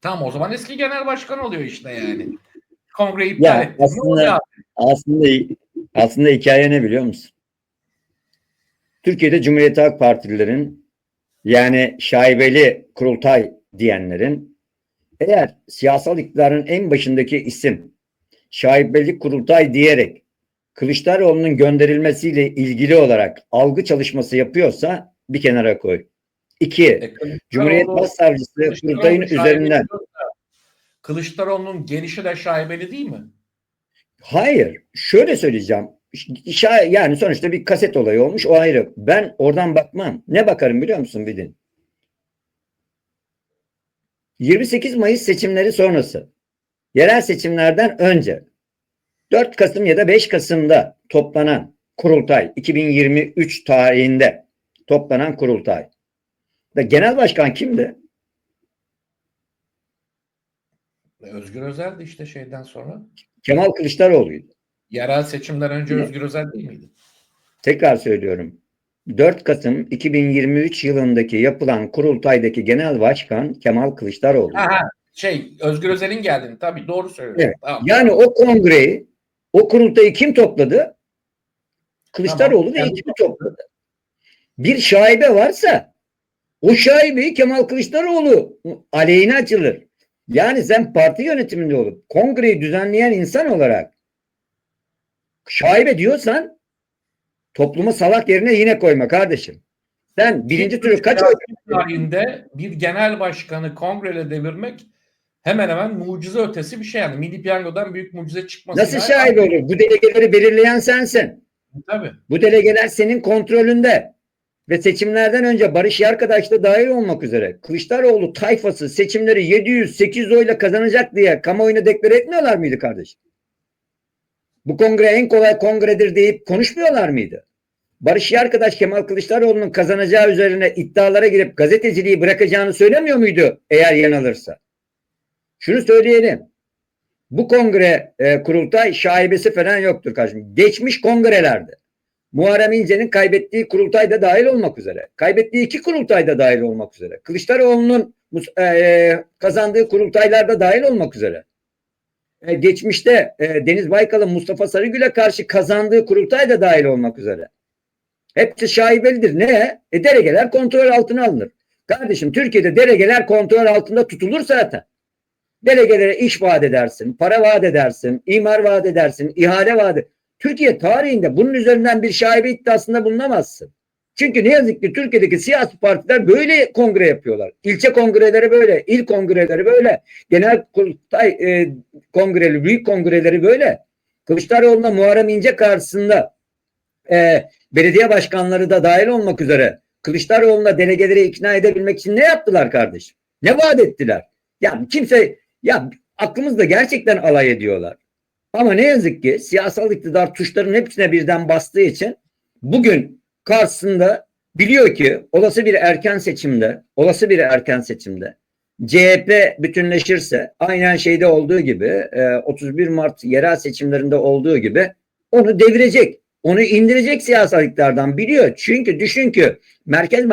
Tamam o zaman eski genel başkan oluyor işte yani. Kongre iptal Ya aslında aslında aslında hikaye ne biliyor musun? Türkiye'de Cumhuriyet Halk Partililerin yani şaibeli kurultay diyenlerin eğer siyasal iktidarın en başındaki isim şaibeli kurultay diyerek Kılıçdaroğlu'nun gönderilmesiyle ilgili olarak algı çalışması yapıyorsa bir kenara koy. İki, E, Kılıçdaroğlu- Cumhuriyet Başsavcısı kurultayın üzerinden Kılıçdaroğlu'nun gelişi de şaibeli değil mi? Hayır. Şöyle söyleyeceğim. Şa- Yani sonuçta bir kaset olayı olmuş o ayrı. Ben oradan bakmam. Ne bakarım biliyor musun Bidin? 28 Mayıs seçimleri sonrası. Yerel seçimlerden önce 4 Kasım ya da 5 Kasım'da toplanan kurultay 2023 tarihinde toplanan kurultay. Ve genel başkan kimdi? Özgür Özel'di işte şeyden sonra. Kemal Kılıçdaroğlu'ydu. Yerel seçimden önce Hı. Özgür Özel değil miydi? Tekrar söylüyorum. 4 Kasım 2023 yılındaki yapılan kurultaydaki genel başkan Kemal Kılıçdaroğlu. Aha, şey Özgür Özel'in geldiğini tabii doğru söylüyorsun. Evet. Tamam. Yani o kongreyi, o kurultayı kim topladı? Kılıçdaroğlu Tamam. ve ekibi topladı. Bir şaibe varsa o şaibeyi Kemal Kılıçdaroğlu aleyhine açılır. Yani sen parti yönetiminde olup kongreyi düzenleyen insan olarak şaibe diyorsan toplumu salak yerine yine koyma kardeşim. Sen birinci türlü kaç oy tarihinde bir genel başkanı kongreyle devirmek hemen hemen mucize ötesi bir şey yani. Milli Piyango'dan büyük mucize çıkması. nasıl şaibe olur? Bu delegeleri belirleyen sensin. Tabii. Bu delegeler senin kontrolünde. Ve seçimlerden önce Barış Yarkadaş da dahil olmak üzere Kılıçdaroğlu tayfası seçimleri 700-800 oyla kazanacak diye kamuoyuna deklar etmiyorlar mıydı kardeşim? Bu kongre en kolay kongredir deyip konuşmuyorlar mıydı? Barış Yarkadaş Kemal Kılıçdaroğlu'nun kazanacağı üzerine iddialara girip gazeteciliği bırakacağını söylemiyor muydu eğer yanılırsa? Şunu söyleyelim. Bu kongre e, kurultay şaibesi falan yoktur kardeşim. Geçmiş kongrelerde Muharrem İnce'nin kaybettiği kurultay da dahil olmak üzere. Kaybettiği iki kurultay da dahil olmak üzere. Kılıçdaroğlu'nun mus- e, kazandığı kurultaylarda dahil olmak üzere. E, geçmişte e, Deniz Baykal'ın Mustafa Sarıgül'e karşı kazandığı kurultay da dahil olmak üzere. Hepsi şaibelidir. Ne? E, delegeler kontrol altına alınır. Kardeşim Türkiye'de delegeler kontrol altında tutulur zaten. Delegelere iş vaat edersin, para vaat edersin, imar vaat edersin, ihale vaat edersin. Türkiye tarihinde bunun üzerinden bir şaibe iddiasında bulunamazsın. Çünkü ne yazık ki Türkiye'deki siyasi partiler böyle kongre yapıyorlar. İlçe kongreleri böyle, il kongreleri böyle, genel kurultay e, kongreleri, büyük kongreleri böyle. Kılıçdaroğlu'na Muharrem İnce karşısında e, belediye başkanları da dahil olmak üzere Kılıçdaroğlu'na delegeleri ikna edebilmek için ne yaptılar kardeşim? Ne vaat ettiler? Ya kimse ya aklımızda gerçekten alay ediyorlar. Ama ne yazık ki siyasal iktidar tuşların hepsine birden bastığı için bugün karşısında biliyor ki olası bir erken seçimde, olası bir erken seçimde CHP bütünleşirse aynen şeyde olduğu gibi e, 31 Mart yerel seçimlerinde olduğu gibi onu devirecek. Onu indirecek siyasal iktidardan biliyor. Çünkü düşün ki Merkez